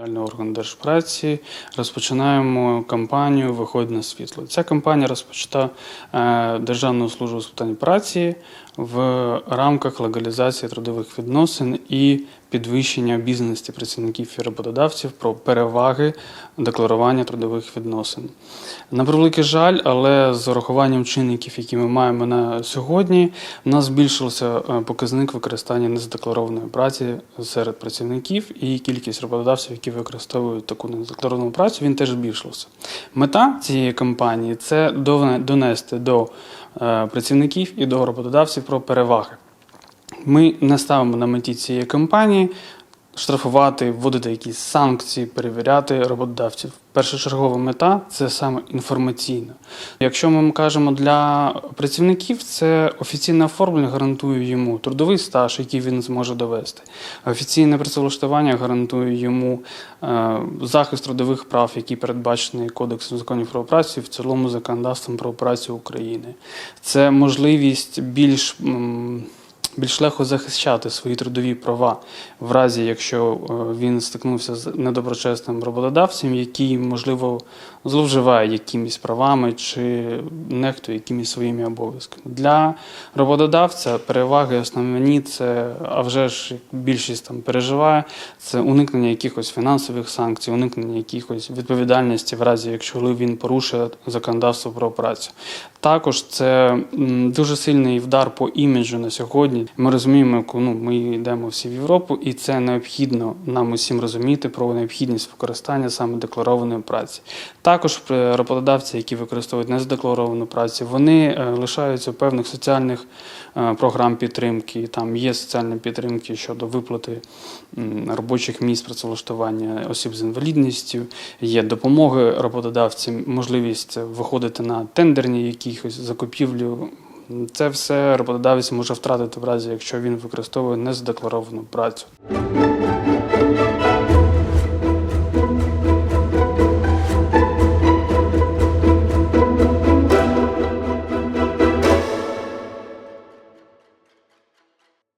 Реальний орган держпраці розпочинаємо кампанію Виходь на світло. Ця кампанія розпочата Державну Державною службою з питань праці в рамках легалізації трудових відносин і підвищення обізнаності працівників і роботодавців про переваги декларування трудових відносин. На превеликий жаль, але з урахуванням чинників, які ми маємо на сьогодні, у нас збільшився е, показник використання незадекларованої праці серед працівників, і кількість роботодавців, які використовують таку незадекларовану працю, він теж збільшився. Мета цієї кампанії це донести до е, працівників і до роботодавців про переваги. Ми не ставимо на меті цієї кампанії штрафувати, вводити якісь санкції, перевіряти роботодавців. Першочергова мета це саме інформаційна. Якщо ми кажемо для працівників, це офіційне оформлення гарантує йому трудовий стаж, який він зможе довести. Офіційне працевлаштування гарантує йому е, захист трудових прав, який передбачений Кодексом законів про працю в цілому законодавством про працю України. Це можливість більш більш легко захищати свої трудові права в разі, якщо е, він стикнувся з недоброчесним роботодавцем, який, можливо, зловживає якимись правами чи нехтує якимись своїми обов'язками. Для роботодавця переваги основні це, а вже ж більшість там переживає, це уникнення якихось фінансових санкцій, уникнення якихось відповідальності в разі, якщо він порушує законодавство про працю. Також це дуже сильний вдар по іміджу на сьогодні. Ми розуміємо, яку ну, ми йдемо всі в Європу, і це необхідно нам усім розуміти про необхідність використання саме декларованої праці. Також е, роботодавці, які використовують незадекларовану працю, вони е, лишаються певних соціальних е, програм підтримки. Там є соціальні підтримки щодо виплати робочих місць працевлаштування осіб з інвалідністю, є допомоги роботодавцям, можливість виходити на тендерні якихось закупівлю. Це все роботодавець може втратити в разі, якщо він використовує незадекларовану працю.